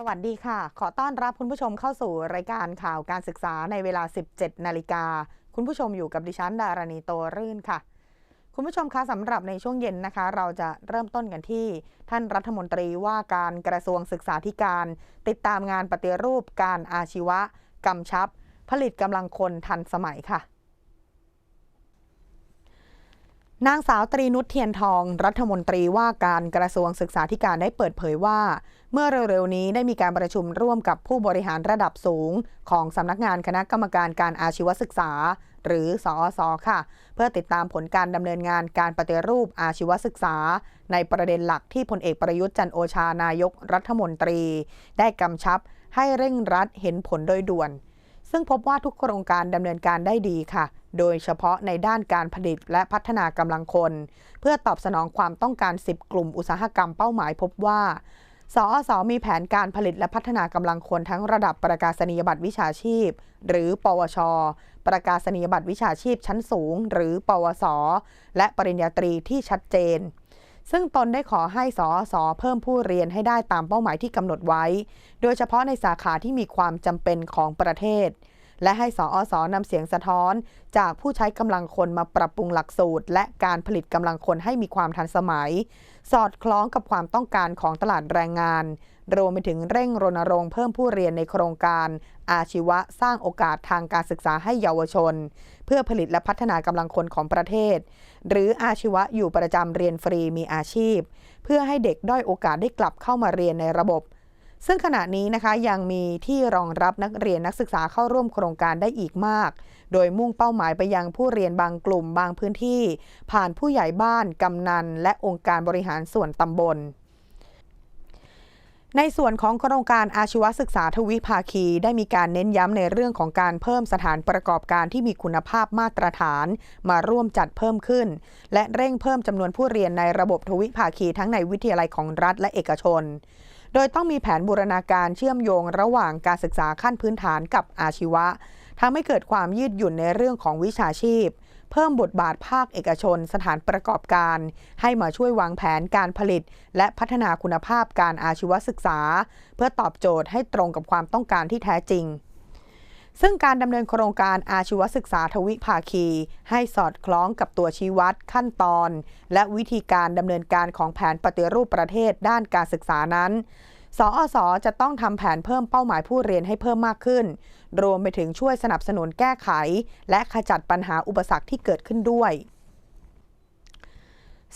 สวัสดีค่ะ ขอต้อนรับคุณผู้ชมเข้าสู่รายการข่าวการศึกษาในเวลา 17 นาฬิกา คุณผู้ชมอยู่กับดิฉันดารณีโตรื่นค่ะ คุณผู้ชมคะสำหรับในช่วงเย็นนะคะ เราจะเริ่มต้นกันที่ ท่านรัฐมนตรีว่าการกระทรวงศึกษาธิการ ติดตามงานปฏิรูปการอาชีวะกำชับ ผลิตกำลังคนทันสมัยค่ะ นางสาวตรีนุชเทียนทอง รัฐมนตรีว่าการกระทรวงศึกษาธิการได้เปิดเผยว่า เมื่อเร็วๆนี้ได้มีการประชุมร่วมกับผู้บริหารระดับสูง ของสำนักงานคณะกรรมการการอาชีวศึกษา หรือสอสอค่ะ เพื่อติดตามผลการดำเนินงานการปฏิรูปอาชีวศึกษา ในประเด็นหลักที่พลเอกประยุทธ์จันโอชานายกรัฐมนตรี ได้กำชับให้เร่งรัดเห็นผลโดยด่วน ซึ่งพบว่าทุกโครงการดำเนินการได้ดีค่ะ โดยเฉพาะในด้านการผลิตและพัฒนากำลังคน เพื่อตอบสนองความต้องการ 10 กลุ่มอุตสาหกรรมเป้าหมายพบว่าสอสอมีแผนการผลิตและพัฒนากำลังคนทั้งระดับประกาศนียบัตรวิชาชีพ หรือ ปวช ประกาศนียบัตรวิชาชีพชั้นสูง หรือ ปวส และปริญญาตรีที่ชัดเจน ซึ่งตนได้ขอให้สอสอเพิ่มผู้เรียนให้ได้ตามเป้าหมายที่กำหนดไว้ โดยเฉพาะในสาขาที่มีความจำเป็นของประเทศ และให้สอสอนำเสียงสะท้อน จากผู้ใช้กำลังคนมาปรับปรุงหลักสูตร และการผลิตกำลังคนให้มีความทันสมัย สอดคล้องกับความต้องการของตลาดแรงงาน รวมไปถึงเร่งรณรงค์เพิ่มผู้เรียนในโครงการ อาชีวะสร้างโอกาสทางการศึกษาให้เยาวชน เพื่อผลิตและพัฒนากำลังคนของประเทศ หรืออาชีวะอยู่ประจำเรียนฟรีมีอาชีพ เพื่อให้เด็กด้อยโอกาสได้กลับเข้ามาเรียนในระบบ ซึ่งขณะนี้นะคะยังมีที่รองรับนักเรียนนักศึกษาเข้าร่วมโครงการได้อีกมาก โดยมุ่งเป้าหมายไปยังผู้เรียนบางกลุ่มบางพื้นที่ ผ่านผู้ใหญ่บ้าน กำนัน และองค์การบริหารส่วนตำบล ในส่วนของโครงการอาชีวศึกษาทวิภาคีได้มีการเน้นย้ำในเรื่องของการเพิ่มสถานประกอบการที่มีคุณภาพมาตรฐาน มาร่วมจัดเพิ่มขึ้น และเร่งเพิ่มจำนวนผู้เรียนในระบบทวิภาคีทั้งในวิทยาลัยของรัฐและเอกชน โดยต้องมีแผนบูรณาการเชื่อมโยงระหว่างการศึกษาขั้นพื้นฐานกับอาชีวะทำให้เกิดความยืดหยุ่นในเรื่องของวิชาชีพ เพิ่มบทบาทภาคเอกชน สถานประกอบการ ให้มาช่วยวางแผนการผลิต และพัฒนาคุณภาพการอาชีวศึกษา เพื่อตอบโจทย์ให้ตรงกับความต้องการที่แท้จริง ซึ่งการดำเนินโครงการอาชีวศึกษาทวิภาคี ให้สอดคล้องกับตัวชี้วัดขั้นตอน และวิธีการดำเนินการของแผนปฏิรูปประเทศด้านการศึกษานั้น สอสอจะต้องทำแผนเพิ่มเป้าหมายผู้เรียนให้เพิ่มมากขึ้น รวมไปถึงช่วยสนับสนุนแก้ไข และขจัดปัญหาอุปสรรคที่เกิดขึ้นด้วย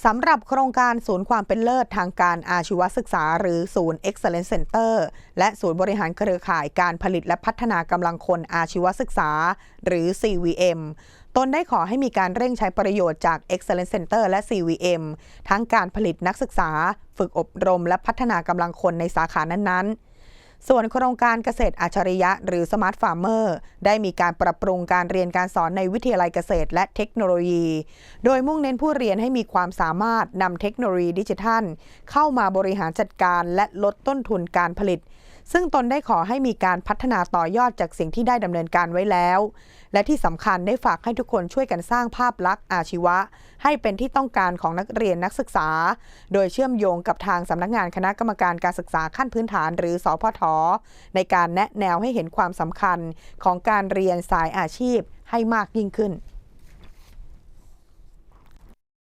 สำหรับโครงการศูนย์ความเป็นเลิศทางการอาชีวศึกษา หรือศูนย์ Excellence Center และศูนย์บริหารเครือข่ายการผลิตและพัฒนากำลังคนอาชีวศึกษา หรือ CVM ตนได้ขอให้มีการเร่งใช้ประโยชน์จาก Excellence Center และ CVM ทั้งการผลิตนักศึกษา ฝึกอบรมและพัฒนากำลังคนในสาขานั้นๆ ส่วนโครงการเกษตรอัจฉริยะหรือสมาร์ทฟาร์มเมอร์ได้มีการปรับปรุงการเรียนการสอนในวิทยาลัยเกษตรและเทคโนโลยี โดยมุ่งเน้นผู้เรียนให้มีความสามารถนำเทคโนโลยีดิจิทัล เข้ามาบริหารจัดการและลดต้นทุนการผลิต ซึ่งตนได้ขอให้มีการพัฒนาต่อยอดจากสิ่งที่ได้ดำเนินการไว้แล้ว และที่สำคัญได้ฝากให้ทุกคนช่วยกันสร้างภาพลักษณ์อาชีวะ ให้เป็นที่ต้องการของนักเรียนนักศึกษา โดยเชื่อมโยงกับทางสำนักงานคณะกรรมการการศึกษาขั้นพื้นฐาน หรือสอพทในการแนะแนวให้เห็นความสำคัญของการเรียนสายอาชีพให้มากยิ่งขึ้น